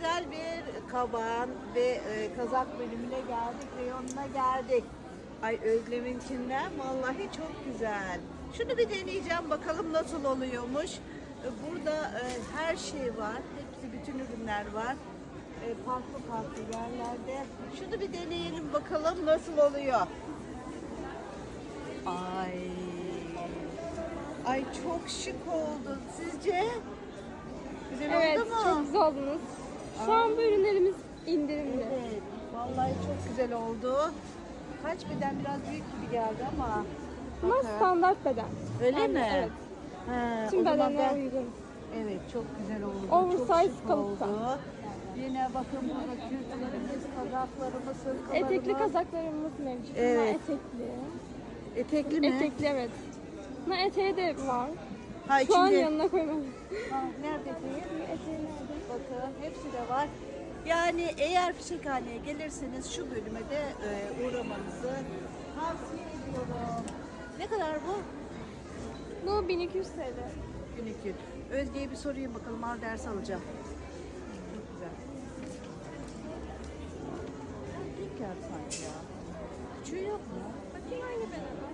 güzel bir kaban ve e, kazak bölümüne geldik, reyonuna geldik. Ay Özlem'inkinden vallahi çok güzel. Şunu bir deneyeceğim bakalım nasıl oluyormuş. E, Burada e, her şey var. Hepsi bütün ürünler var. E, farklı farklı yerlerde. Şunu bir deneyelim bakalım nasıl oluyor. Ay. Ay çok şık oldu. Sizce? Güzel Evet, oldu mu? çok güzel oldunuz. Şu an bu ürünlerimiz indirimli. Evet. Vallahi çok güzel oldu. Kaç beden biraz büyük gibi geldi ama. Ama Bakın. standart beden. Öyle Yani mi? Evet. Ha, Tüm o zaman bedenlere ben- uygun. Evet çok güzel oldu. Oversize çok şık kalıpta. oldu. Yine bakın burada kürtlerimiz, kazaklarımız, hırkalarımız. Etekli kazaklarımız mevcut. Bunlar Evet. etekli. Etekli mi? Etekli evet. Bunlar eteği de var. Ha, Şu an içinde- yanına koymam. Ha, nerede eteği? Bakın hepsi de var. Yani eğer fişekhaneye gelirseniz şu bölüme de e, uğramanızı tavsiye ediyorum. Ne kadar bu? Bu 1200 TL. 1200. Özge'ye bir sorayım bakalım al ders alacağım. Çok güzel. Büyük yer sanki ya. Küçüğü yok mu? Bakayım aynı beden.